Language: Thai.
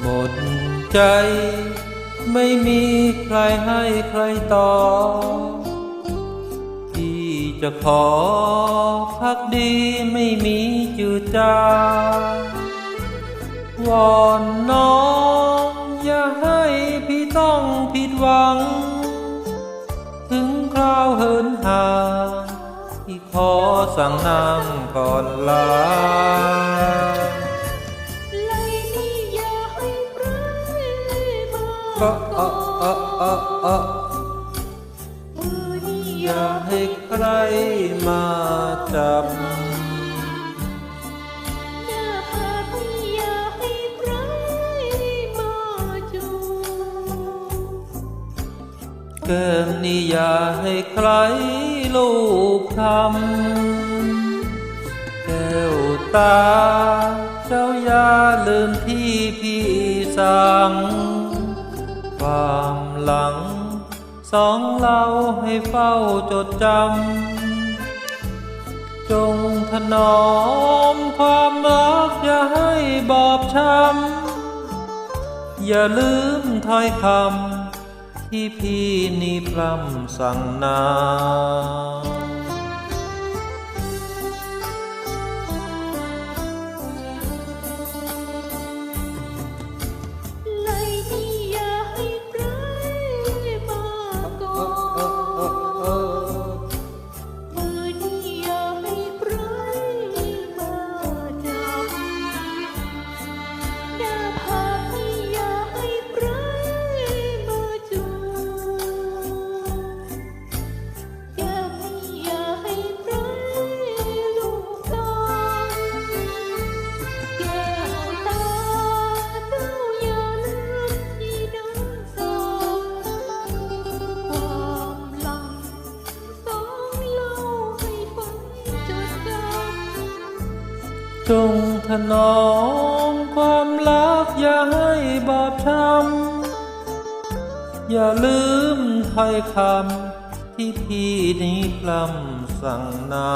หมดใจ ไม่มีใครให้ใครต่อ ที่จะขอพักดีไม่มีจืดจางวอนน้อง อย่าให้พี่ต้องผิดหวัง ถึงคราวเหินห่างที่ขอสั่งนางก่อนลา ก็อะอะอะอะอย่าให้ใครมาจับอย่าให้ใครมาจูบแก้มนี่อย่าให้ใครลูกทำแก้วตา เจ้าอย่าลืมที่พี่สั่ง ความหลัง สองเราให้เฝ้าจดจำ จงถนอมความรักอย่าให้บอบช้ำ อย่าลืมถ้อยคำที่พี่นี่พร่ำสั่งนา จงถนอมความรักอย่าให้บาปช้ำอย่าลืมถ้อยคำที่พี่นี้พร่ำสั่งนา